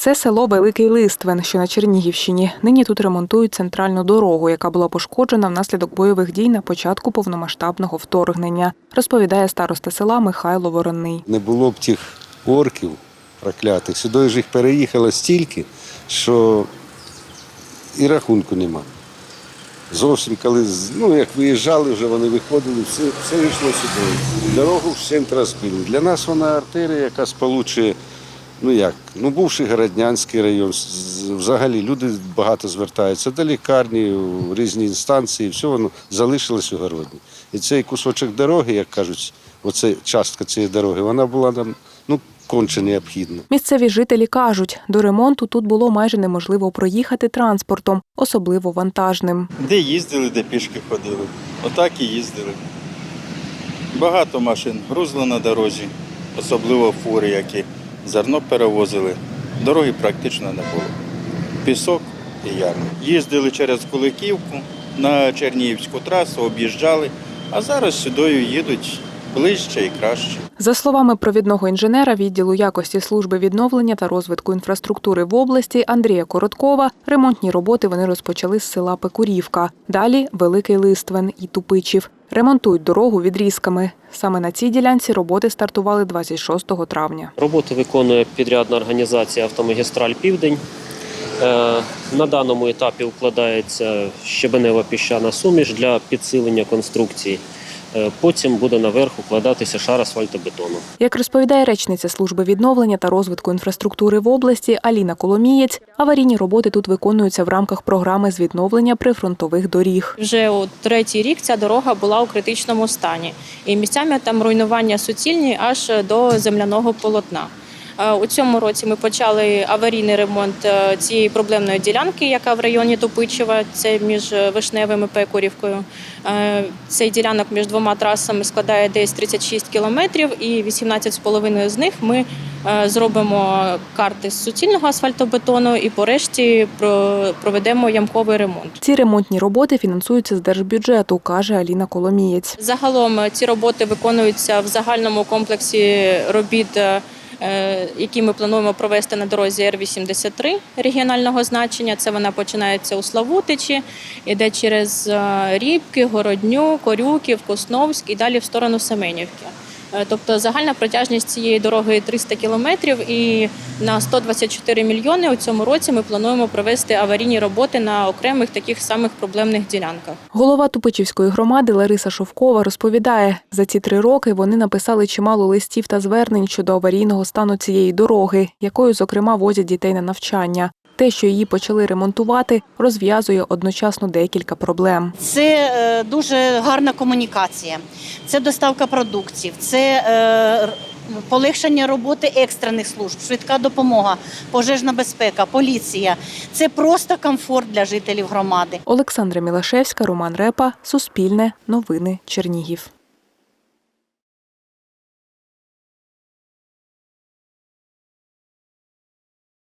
Це село Великий Листвин, що на Чернігівщині. Нині тут ремонтують центральну дорогу, яка була пошкоджена внаслідок бойових дій на початку повномасштабного вторгнення, розповідає староста села Михайло Воронний. Не було б тих орків проклятих. Сюди ж їх переїхало стільки, що і рахунку нема. Зовсім коли ну, як виїжджали, вже вони виходили, все, все йшло сюди. Дорогу всім розбили. Для нас вона артерія, яка сполучує, ну як, ну бувший Городнянський район. Взагалі люди багато звертаються до лікарні, в різні інстанції, все воно залишилось у Городні. І цей кусочок дороги, як кажуть, оце частка цієї дороги, вона була нам ну, конче необхідна. Місцеві жителі кажуть, до ремонту тут було майже неможливо проїхати транспортом, особливо вантажним. Де їздили, де пішки ходили. Отак і їздили. Багато машин грузило на дорозі, особливо фури, які зерно перевозили. Дороги практично не було. Пісок і ярмо. Їздили через Куликівку на Чернігівську трасу, об'їжджали, а зараз сюди їдуть ближче і краще. За словами провідного інженера відділу якості служби відновлення та розвитку інфраструктури в області Андрія Короткова, ремонтні роботи вони розпочали з села Пекурівка. Далі Великий Листвин і Тупичів. Ремонтують дорогу відрізками. Саме на цій ділянці роботи стартували 26 травня. Роботи виконує підрядна організація Автомагістраль Південь. Е, На даному етапі укладається щебенева піщана суміш для підсилення конструкції. Е, Потім буде наверх укладатися шар асфальтобетону. Як розповідає речниця служби відновлення та розвитку інфраструктури в області Аліна Коломієць, аварійні роботи тут виконуються в рамках програми з відновлення прифронтових доріг. Вже от третій рік ця дорога була у критичному стані, і місцями там руйнування суцільні аж до земляного полотна. Е, У цьому році ми почали аварійний ремонт е, цієї проблемної ділянки, яка в районі Топичева, це між Вишневим і Пекурівкою. Е, Цей ділянок між двома трасами складає десь 36 кілометрів, і 18,5 з них ми е, зробимо карти з суцільного асфальтобетону і по решті про- проведемо ямковий ремонт. Ці ремонтні роботи фінансуються з держбюджету, каже Аліна Коломієць. Загалом е, ці роботи виконуються в загальному комплексі робіт, е, е, які ми плануємо провести на дорозі Р-83 регіонального значення. Це вона починається у Славутичі, іде через е, Рібки, Городню, Корюків, Косновськ і далі в сторону Семенівки. Е, Тобто загальна протяжність цієї дороги 300 кілометрів, і на 124 мільйони у цьому році ми плануємо провести аварійні роботи на окремих таких самих проблемних ділянках. Голова Тупичівської громади Лариса Шовкова розповідає, за ці три роки вони написали чимало листів та звернень щодо аварійного стану цієї дороги, якою, зокрема, возять дітей на навчання. Те, що її почали ремонтувати, розв'язує одночасно декілька проблем. Це е, дуже гарна комунікація, це доставка продуктів, це е, полегшення роботи екстрених служб, швидка допомога, пожежна безпека, поліція. Це просто комфорт для жителів громади. Олександра Мілашевська, Роман Репа, Суспільне, Новини, Чернігів.